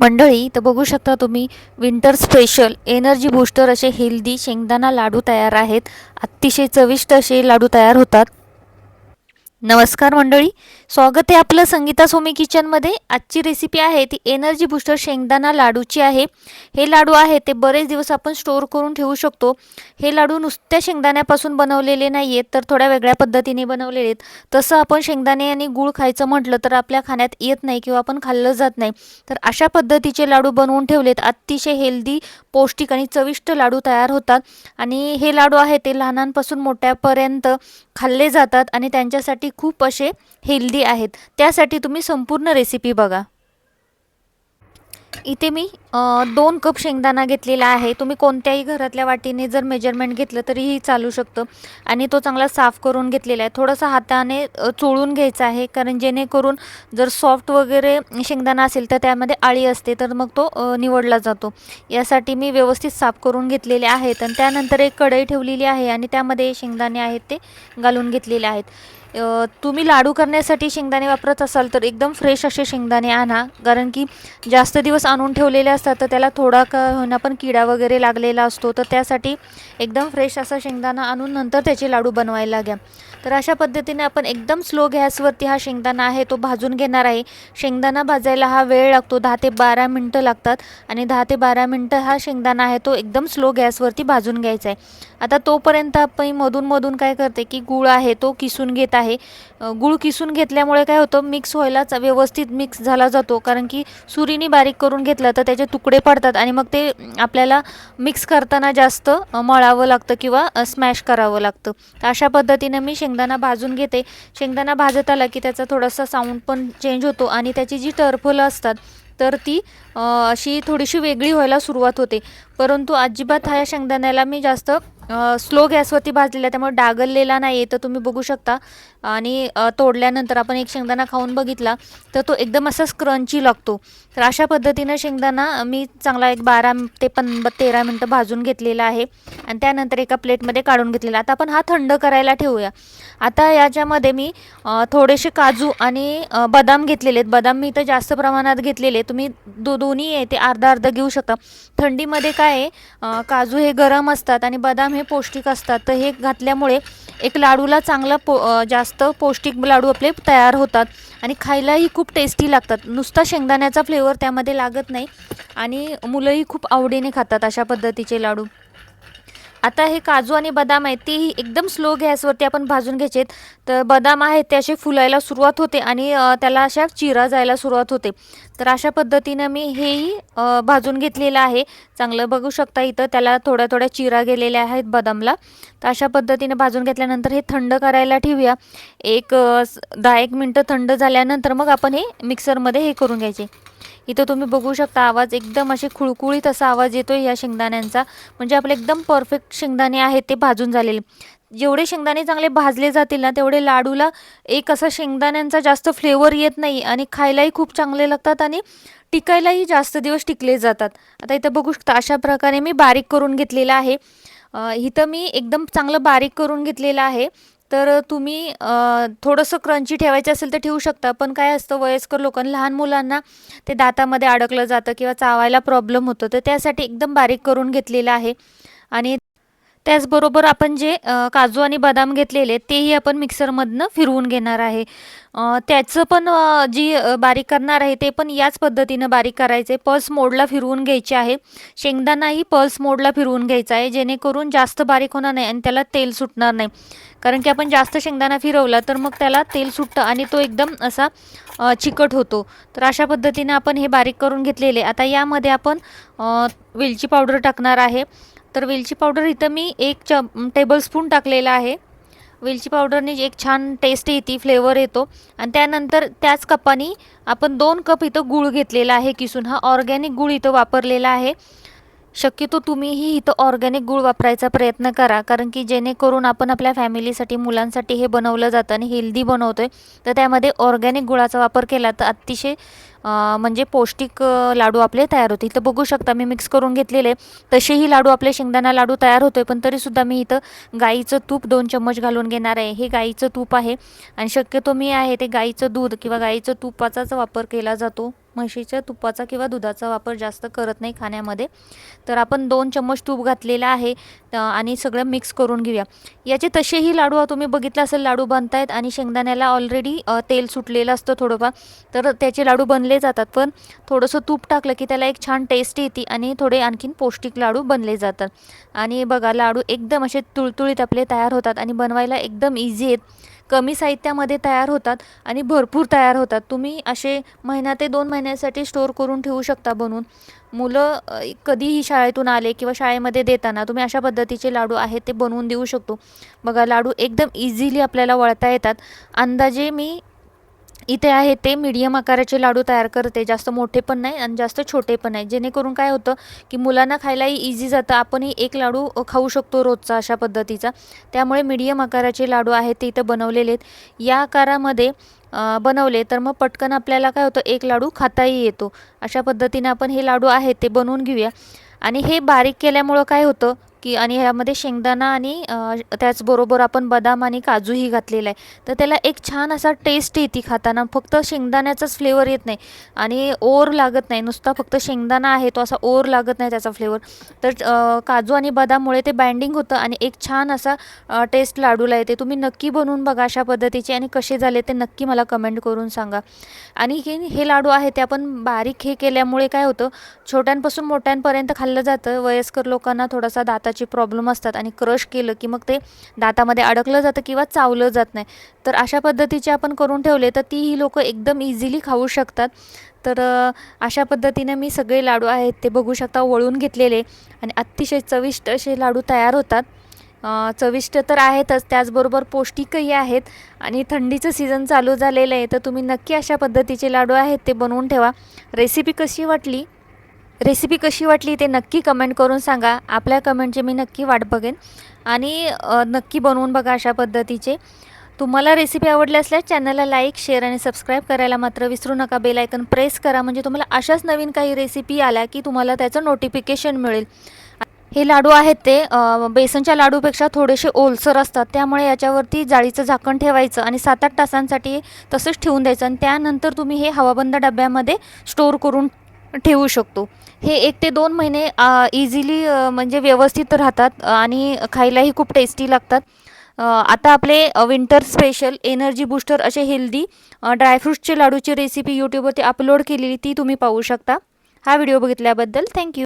मंडळी तर बघू शकता तुम्ही विंटर स्पेशल एनर्जी बूस्टर असे हेल्दी शेंगदाणा लाडू तयार आहेत. अतिशय चविष्ट असे लाडू तयार होतात. नमस्कार मंडळी. स्वागत आहे आपलं संगीता सोमी किचनमध्ये आजची रेसिपी आहे ती एनर्जी बूस्टर शेंगदाणा लाडूची आहे. हे लाडू आहे ते बरेच दिवस आपण स्टोअर करून ठेवू शकतो. हे लाडू नुसत्या शेंगदाण्यापासून बनवलेले नाही आहेत तर थोड्या वेगळ्या पद्धतीने बनवलेले आहेत. तसं आपण शेंगदाणे आणि गूळ खायचं म्हटलं तर आपल्या खाण्यात येत नाही किंवा आपण खाल्लं जात नाही. तर अशा पद्धतीचे लाडू बनवून ठेवलेत. अतिशय हेल्दी पौष्टिक आणि चविष्ट लाडू तयार होतात. आणि हे लाडू आहे ते लहानांपासून मोठ्यापर्यंत खाल्ले जातात आणि त्यांच्यासाठी खूप असे हेल्दी आहेत. त्यासाठी तुम्ही संपूर्ण रेसिपी बघा. इथे मी दोन कप शेंगदाणा घेतलेला आहे. तुम्ही कोणत्याही घरातल्या वाटीने जर मेजरमेंट घेतलं तरीही चालू शकतं. आणि तो चांगला साफ करून घेतलेला आहे. थोडंसं हाताने चोळून घ्यायचा आहे. कारण जेणेकरून जर सॉफ्ट वगैरे शेंगदाणा असेल तर त्यामध्ये आळी असते तर मग तो निवडला जातो. यासाठी मी व्यवस्थित साफ करून घेतलेले आहेत. आणि त्यानंतर एक कढई ठेवलेली आहे आणि त्यामध्ये शेंगदाणे आहेत ते घालून घेतलेले आहेत. तुम्ही लाडू करण्यासाठी शेंगदाणे वापरत असाल तर एकदम फ्रेश असे शेंगदाणे आणा. कारण की जास्त दिवस आणून ठेवलेले असतात तर त्याला थोडा का होईना पण किडा वगैरे लागलेला असतो. तर त्यासाठी एकदम फ्रेश असा शेंगदाणा आणून नंतर त्याचे लाडू बनवायला घ्या. तर अशा पद्धतीने आपण एकदम स्लो गॅसवरती हा शेंगदाणा आहे तो भाजून घेणार आहे. शेंगदाणा भाजायला हा वेळ लागतो दहा ते बारा मिनटं लागतात. आणि दहा ते बारा मिनटं हा शेंगदाणा आहे तो एकदम स्लो गॅसवरती भाजून घ्यायचा आहे. आता तोपर्यंत आपण मधून मधून काय करते की गूळ आहे तो किसून घेत आहे आहे. गूळ किसून घेतल्यामुळे काय होतं मिक्स व्हायलाच व्यवस्थित मिक्स झाला जातो. कारण की सुरीने बारीक करून घेतला तर त्याचे तुकडे पडतात आणि मग ते आपल्याला मिक्स करताना जास्त मळावं लागतं किंवा स्मॅश करावं लागतं. तर अशा पद्धतीनं मी शेंगदाणा भाजून घेते. शेंगदाणा भाजत आला की त्याचा थोडासा साऊंड पण चेंज होतो आणि त्याची जी टरफलं असतात तर ती अशी थोडीशी वेगळी व्हायला सुरुवात होते. परंतु अजिबात ह्या शेंगदाण्याला मी जास्त स्लो गॅसवरती भाजलेला त्यामुळे डागललेला नाही आहे तर तुम्ही बघू शकता. आणि तोडल्यानंतर आपण एक शेंगदाणा खाऊन बघितला तर तो एकदम असा स्क्रंची लागतो. तर अशा पद्धतीनं शेंगदाणा मी चांगला एक बारा ते पं तेरा मिनटं भाजून घेतलेला आहे. आणि त्यानंतर एका प्लेटमध्ये काढून घेतलेला आता आपण हा थंड करायला ठेवूया. आता याच्यामध्ये मी थोडेसे काजू आणि बदाम घेतलेले आहेत. बदाम मी इथं जास्त प्रमाणात घेतलेले तुम्ही दो दोन्ही आहे ते अर्धा अर्धा घेऊ शकता. थंडीमध्ये काय आहे काजू हे गरम असतात आणि बदाम हे पौष्टिक असतात. तर हे घातल्यामुळे एक लाडूला चांगला पो जास्त पौष्टिक लाडू आपले तयार होतात आणि खायलाही खूप टेस्टी लागतात. नुसता शेंगदाण्याचा फ्लेवर त्यामध्ये लागत नाही आणि मुलंही खूप आवडीने खातात अशा पद्धतीचे लाडू. आता हे काजू आणि बदाम आहेत तेही एकदम स्लो गॅसवरती आपण भाजून घ्यायचे आहेत. तर बदाम आहेत ते असे फुलायला सुरुवात होते आणि त्याला अशा चिरा जायला सुरुवात होते. तर अशा पद्धतीनं मी हेही भाजून घेतलेलं आहे. चांगलं बघू शकता इथं त्याला थोड्या थोड्या चिरा गेलेल्या आहेत बदामला. तर अशा पद्धतीने भाजून घेतल्यानंतर हे थंड करायला ठेवूया. एक दहा एक मिनटं थंड झाल्यानंतर मग आपण हे मिक्सरमध्ये हे करून घ्यायचे. इथं तुम्ही बघू शकता आवाज एकदम असे खुळकुळीत असा आवाज येतो या शेंगदाण्यांचा. म्हणजे आपले एकदम परफेक्ट शेंगदाणे आहेत ते भाजून झालेले. जेवढे शेंगदाणे चांगले भाजले जातील ना तेवढे लाडूला एक असा शेंगदाण्यांचा जास्त फ्लेवर येत नाही आणि खायलाही खूप चांगले लागतात आणि टिकायलाही जास्त दिवस टिकले जातात. आता इथं बघू शकता अशा प्रकारे मी बारीक करून घेतलेलं आहे. इथं मी एकदम चांगलं बारीक करून घेतलेलं आहे. तर तुम्ही थोडंसं क्रंची ठेवायचं असेल तर ठेवू शकता पण काय असतं वयस्कर लोकांना लहान मुलांना ते दातामध्ये अडकलं जातं किंवा चावायला प्रॉब्लेम होतो तर त्यासाठी एकदम बारीक करून घेतलेलं आहे. आणि त्याचबरोबर आपण जे काजू आणि बदाम घेतलेले तेही आपण मिक्सरमधनं फिरवून घेणार आहे. त्याचं पण जी बारीक करणार आहे ते पण याच पद्धतीनं बारीक करायचे पल्स मोडला फिरवून घ्यायचे आहे. शेंगदाणाही पल्स मोडला फिरवून घ्यायचा आहे. जेणेकरून जास्त बारीक होणार नाही आणि त्याला तेल सुटणार नाही. कारण की आपण जास्त शेंगदाणा फिरवला तर मग त्याला तेल सुटतं आणि तो एकदम असा चिकट होतो. तर अशा पद्धतीनं आपण हे बारीक करून घेतलेले. आता यामध्ये आपण वेलची पावडर टाकणार आहे. तर वेलची पावडर इथं मी एक च टेबलस्पून टाकलेला आहे. वेलची पावडरने एक छान टेस्ट येते फ्लेवर येतो. आणि त्यानंतर त्याच कपानी आपण दोन कप इथं गूळ घेतलेला आहे किसून. हा ऑर्गॅनिक गूळ इथं वापरलेला आहे. शक्यतो तुम्हीही इथं ऑर्गॅनिक गूळ वापरायचा प्रयत्न करा. कारण की जेणेकरून आपण आपल्या फॅमिलीसाठी मुलांसाठी हे बनवलं जातं आणि हेल्दी बनवतो आहे तर त्यामध्ये ऑर्गॅनिक गुळाचा वापर केला तर अतिशय म्हणजे पौष्टिक लाडू आपले तयार होते. इथं बघू शकता मी मिक्स करून घेतलेले. तसेही लाडू आपले शेंगदाणा लाडू तयार होतोय. पण तरीसुद्धा मी इथं गाईचं तूप दोन चम्मच घालून घेणार आहे. हे गाईचं तूप आहे. आणि शक्यतो मी आहे ते गाईचं दूध किंवा गाईचं तुपाचाच वापर केला जातो. म्हशीच्या तुपाचा किंवा दुधाचा वापर जास्त करत नाही खाण्यामध्ये. तर आपण दोन चम्मच तूप घातलेलं आहे. आणि सगळं मिक्स करून घेऊया. याचे तसेही लाडू तुम्ही बघितलं असेल लाडू बनतायत आणि शेंगदाण्याला ऑलरेडी तेल सुटलेलं असतं थोडंफार. तर त्याचे लाडू बनले जातात. पण थोडंसं तूप टाकलं की त्याला एक छान टेस्ट येते आणि थोडे आणखीन पौष्टिक लाडू बनले जातात. आणि बघा लाडू एकदम असे तुळतुळीत आपले तयार होतात आणि बनवायला एकदम इझी आहेत. कमी साहित्यामध्ये तयार होतात आणि भरपूर तयार होतात. तुम्ही असे महिना ते दोन महिन्यासाठी स्टोअर करून ठेवू शकता बनवून. मुलं कधीही शाळेतून आले किंवा शाळेमध्ये देताना तुम्ही अशा पद्धतीचे लाडू आहेत ते बनवून देऊ शकतो. बघा लाडू एकदम इझिली आपल्याला वळता येतात. अंदाजे मी इथे आहे ते मीडियम आकाराचे लाडू तयार करते. जास्त मोठे पण नाही आणि जास्त छोटे पण नाही. जेणेकरून काय होतं की मुलांना खायलाही इझी जातं. आपणही एक लाडू खाऊ शकतो रोजचा अशा पद्धतीचा. त्यामुळे मीडियम आकाराचे लाडू आहेत ते इथं बनवलेले आहेत. या आकारामध्ये बनवले तर मग पटकन आपल्याला काय होतं एक लाडू खाताही येतो. अशा पद्धतीने आपण हे लाडू आहेत ते बनवून घेऊया. आणि हे बारीक केल्यामुळं काय होतं की आणि ह्यामध्ये शेंगदाणा आणि त्याचबरोबर आपण बदाम आणि काजूही घातलेला आहे. तर त्याला एक छान असा टेस्ट येते खाताना. फक्त शेंगदाण्याचाच फ्लेवर येत नाही. आणि ओर लागत नाही. नुसता फक्त शेंगदाणा आहे तो असा ओर लागत नाही त्याचा फ्लेवर तर काजू आणि बदाममुळे ते बाइंडिंग होतं आणि एक छान असा टेस्ट लाडूला येते. तुम्ही नक्की बनवून बघा अशा पद्धतीचे आणि कसे झाले ते नक्की मला कमेंट करून सांगा. आणि हे हे लाडू आहे ते आपण बारीक हे केल्यामुळे काय होतं छोट्यांपासून मोठ्यांपर्यंत खाल्लं जातं. वयस्कर लोकांना थोडासा दाताचे प्रॉब्लेम असतात आणि क्रश केलं की मग ते दातामध्ये अडकलं जातं किंवा चावलं जात नाही. तर अशा पद्धतीचे आपण करून ठेवले तर तीही लोकं एकदम इझिली खाऊ शकतात. तर अशा पद्धतीने मी सगळे लाडू आहेत ते बघू शकता वळून घेतलेले आणि अतिशय चविष्ट असे लाडू तयार होतात. चविष्ट तर आहेतच त्याचबरोबर पौष्टिकही आहेत आणि थंडीचं सीझन चालू झालेलं आहे. तर तुम्ही नक्की अशा पद्धतीचे लाडू आहेत ते बनवून ठेवा. रेसिपी कशी वाटली? रेसिपी कशी वाटली ते नक्की कमेंट करून सांगा. आपल्या कमेंटची मी नक्की वाट बघेन. आणि नक्की बनवून बघा अशा पद्धतीचे. तुम्हाला रेसिपी आवडली असल्यास चॅनलला लाईक शेअर आणि सबस्क्राईब करायला मात्र विसरू नका. बेल आयकन प्रेस करा. म्हणजे तुम्हाला अशाच नवीन काही रेसिपी आल्या की तुम्हाला त्याचं नोटिफिकेशन मिळेल. हे लाडू आहेत ते बेसनच्या लाडूपेक्षा थोडेसे ओलसर असतात. त्यामुळे याच्यावरती जाळीचं झाकण ठेवायचं आणि सात आठ तासांसाठी तसंच ठेवून द्यायचं. आणि त्यानंतर तुम्ही हे हवाबंद डब्यामध्ये स्टोअर करून ठेवू शकतो. हे एक ते दोन महिने इझिली म्हणजे व्यवस्थित राहतात आणि खायलाही खूप टेस्टी लागतात. आता आपले विंटर स्पेशल एनर्जी बूस्टर असे हेल्दी ड्रायफ्रूट्सचे लाडूची रेसिपी यूट्यूबवरती अपलोड केलेली ती तुम्ही पाहू शकता. हा व्हिडिओ बघितल्याबद्दल थँक्यू